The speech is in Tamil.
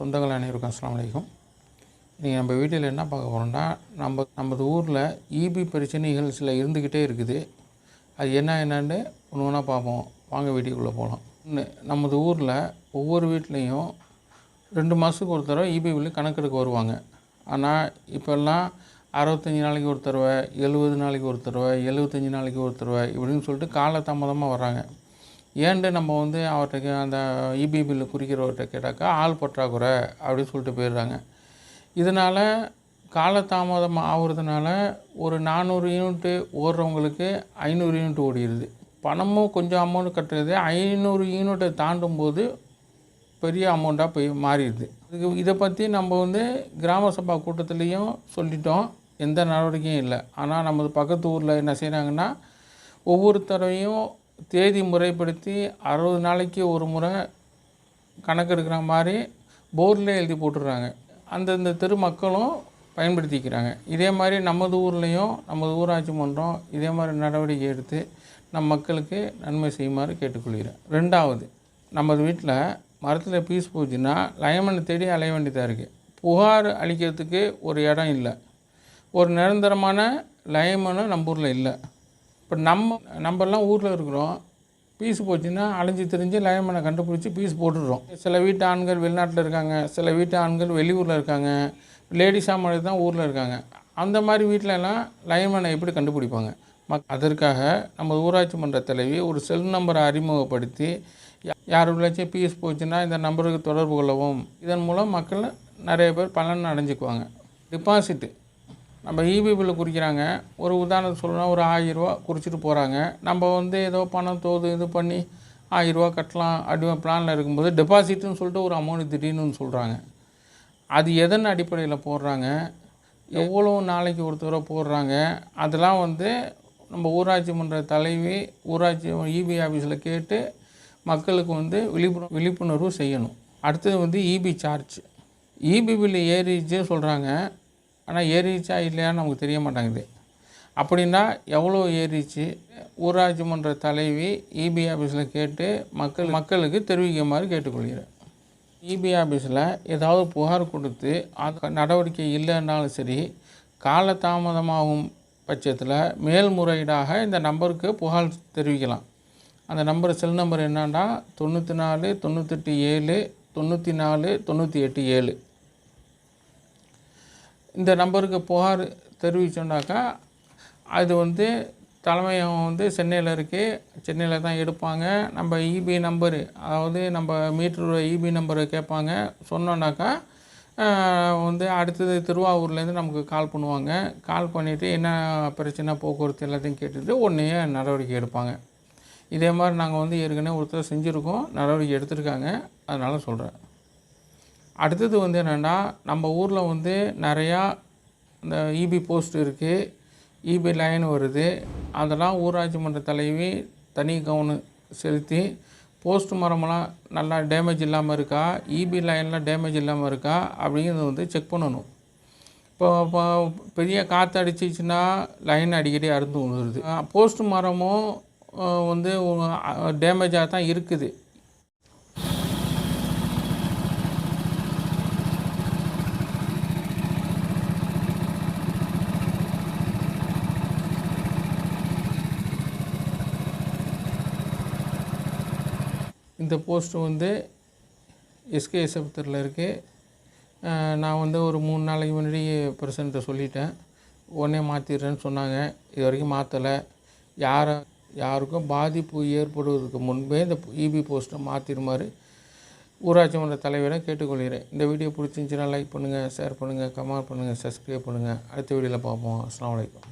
சொந்தங்கள் அனைவருக்கும் அஸ்லாம் வலைக்கும் இன்றைக்கி நம்ம வீட்டில் என்ன பார்க்க போகிறோம்னா நம்ம நமது ஊரில் ஈபி பிரச்சனைகள் சில இருந்துக்கிட்டே இருக்குது. அது என்ன என்னன்னு ஒன்று ஒன்றா பார்ப்போம். வாங்க வீட்டுக்குள்ளே போகலாம். இன்னும் நமது ஊரில் ஒவ்வொரு வீட்லேயும் ரெண்டு மாதத்துக்கு ஒரு தடவை இபி பில்லு கணக்கெடுக்க வருவாங்க. ஆனால் இப்போல்லாம் அறுபத்தஞ்சி நாளைக்கு ஒரு தடவை எழுபது நாளைக்கு ஒரு தடவை எழுபத்தஞ்சி நாளைக்கு ஒரு தடவை இப்படின்னு சொல்லிட்டு காலதாமதமாக வர்றாங்க. ஏன்ட்டு நம்ம வந்து அவர்கிட்ட அந்த இபி பில்லு குறிக்கிறவர்கிட்ட கேட்டாக்கா ஆள் பற்றாக்குறை அப்படின்னு சொல்லிட்டு போயிடுறாங்க. இதனால் காலதாமதம் ஆகுறதுனால ஒரு நானூறு யூனிட்டு ஓடுறவங்களுக்கு ஐநூறு யூனிட் ஓடிடுது. பணமும் கொஞ்சம் அமௌண்ட் கட்டுறது ஐநூறு யூனிட்டை தாண்டும் போது பெரிய அமௌண்ட்டாக போய் மாறிடுது. இதுக்கு இதை பற்றி நம்ம வந்து கிராம சபா கூட்டத்துலேயும் சொல்லிட்டோம். எந்த நடவடிக்கையும் இல்லை. ஆனால் நமது பக்கத்து ஊரில் என்ன செய்கிறாங்கன்னா ஒவ்வொருத்தரையும் தேதி முறைப்படுத்தி அறுபது நாளைக்கு ஒரு முறை கணக்கெடுக்கிற மாதிரி போர்டில் எழுதி போட்டுடுறாங்க. அந்தந்த தெரு மக்களும் பயன்படுத்திக்கிறாங்க. இதே மாதிரி நமது ஊர்லேயும் நமது ஊராட்சி மன்றம் இதே மாதிரி நடவடிக்கை எடுத்து நம் மக்களுக்கு நன்மை செய்யுமாறு கேட்டுக்கொள்கிறேன். ரெண்டாவது நமது வீட்டில் மரத்தில் பீஸ் போச்சுன்னா லயமனை தேடி அலைய வேண்டியதாக இருக்குது புகார் அளிக்கிறதுக்கு ஒரு இடம் இல்லை. ஒரு நிரந்தரமான லயமனும் நம்ம ஊரில் இல்லை. இப்போ நம்ம நம்மலாம் ஊரில் இருக்கிறோம். பீஸ் போச்சுன்னா அலைஞ்சு திரிஞ்சு லயமனை கண்டுபிடிச்சி பீஸ் போட்டுடுறோம். சில வீட்டு ஆண்கள் வெளிநாட்டில் இருக்காங்க சில வீட்டு ஆண்கள் வெளியூரில் இருக்காங்க லேடிஸாக மாதிரி தான் ஊரில் இருக்காங்க. அந்த மாதிரி வீட்டிலலாம் லயமனை எப்படி கண்டுபிடிப்பாங்க? மக் அதற்காக நம்ம ஊராட்சி மன்ற தலைவி ஒரு செல் நம்பரை அறிமுகப்படுத்தி யா- யாருக்குள்ளாச்சும் பீஸ் போச்சுன்னா இந்த நம்பருக்கு தொடர்பு கொள்ளவும். இதன் மூலம் மக்கள் நிறைய பேர் பலன் அடைஞ்சுக்குவாங்க. டிபாசிட்டு நம்ம இபி பில்லு குறிக்கிறாங்க. ஒரு உதாரணத்துக்கு சொல்லணும் ஒரு ஆயிரரூவா குறிச்சிட்டு போகிறாங்க நம்ம வந்து ஏதோ பணம் தோது இது பண்ணி ஆயிரரூவா கட்டலாம் அப்படி பிளானில் இருக்கும்போது டெபாசிட்னு சொல்லிட்டு ஒரு அமௌண்ட் திடீர்னு சொல்கிறாங்க அது எதன் அடிப்படையில் போடுறாங்க? எவ்வளோ நாளைக்கு ஒரு தடவை போடுறாங்க? அதெல்லாம் வந்து நம்ம ஊராட்சி மன்ற தலைவி ஊராட்சி இபி ஆஃபீஸில் கேட்டு மக்களுக்கு வந்து விழிப்புணர்வு விழிப்புணர்வு செய்யணும். அடுத்தது வந்து இபி சார்ஜ் இபி பில்லு ஏறிச்சு சொல்கிறாங்க ஆனால் ஏறிச்சா இல்லையான்னு நமக்கு தெரிய மாட்டேங்குது. அப்படின்னா எவ்வளோ ஏறிச்சு? ஊராட்சி மன்ற தலைவி இபி ஆஃபீஸில் கேட்டு மக்கள் மக்களுக்கு தெரிவிக்குமாறு கேட்டுக்கொள்கிறேன். இபி ஆஃபீஸில் ஏதாவது புகார் கொடுத்து அது நடவடிக்கை இல்லைன்னாலும் சரி காலதாமதமாகும் பட்சத்தில் மேல்முறையீடாக இந்த நம்பருக்கு புகார் தெரிவிக்கலாம். அந்த நம்பர் செல் நம்பர் என்னன்னா தொண்ணூற்றி நாலு தொண்ணூத்தெட்டு ஏழு தொண்ணூற்றி நாலு தொண்ணூற்றி எட்டு ஏழு. இந்த நம்பருக்கு புகார் தெரிவிச்சோன்னாக்கா அது வந்து தலைமையகம் வந்து சென்னையில் இருக்குது சென்னையில் தான் எடுப்பாங்க. நம்ம இபி நம்பரு அதாவது நம்ம மீட்டரோட இபி நம்பரை கேட்பாங்க. சொன்னோன்னாக்கா வந்து அடுத்தது திருவாரூர்லேருந்து நமக்கு கால் பண்ணுவாங்க. கால் பண்ணிவிட்டு என்ன பிரச்சனை போக்குவரத்து எல்லாத்தையும் கேட்டுட்டு உடனே நடவடிக்கை எடுப்பாங்க. இதே மாதிரி நாங்கள் வந்து ஏற்கனவே ஒருத்தர் செஞ்சுருக்கோம். நடவடிக்கை எடுத்திருக்காங்க. அதனால் சொல்கிறேன் அடுத்தது வந்து என்னென்னா நம்ம ஊரில் வந்து நிறையா இந்த இபி போஸ்ட் இருக்குது இபி லைன் வருது. அதெல்லாம் ஊராட்சி மன்ற தலைவி தனி கவனம் செலுத்தி போஸ்ட் மரமெல்லாம் நல்லா டேமேஜ் இல்லாமல் இருக்கா? இபி லைன்லாம் டேமேஜ் இல்லாமல் இருக்கா? அப்படிங்கிறத வந்து செக் பண்ணணும். இப்போ இப்போ பெரிய காற்று அடிச்சிச்சுன்னா லைன் அடிக்கடி அறுந்து விழுந்துருது போஸ்ட் மரமும் வந்து டேமேஜாக தான் இருக்குது. இந்த போஸ்ட் வந்து எஸ்கே சபுத்தரில் இருக்குது நான் வந்து ஒரு மூணு நாளைக்கு முன்னாடி பிரசன்ட்டை சொல்லிட்டேன். உடனே மாற்றிடுறேன்னு சொன்னாங்க. இது வரைக்கும் மாற்றலை யாரை யாருக்கும் பாதிப்பு ஏற்படுவதற்கு முன்பே இந்த இபி போஸ்ட்டை மாற்றிடுமாறு ஊராட்சி மன்ற தலைவரை கேட்டுக்கொள்கிறேன். இந்த வீடியோ பிடிச்சிருந்துச்சுன்னா லைக் பண்ணுங்கள் ஷேர் பண்ணுங்கள் கமெண்ட் பண்ணுங்கள் சப்ஸ்கிரைப் பண்ணுங்கள் அடுத்த வீடியோவில் பார்ப்போம். அஸ்லாம் வலைக்கம்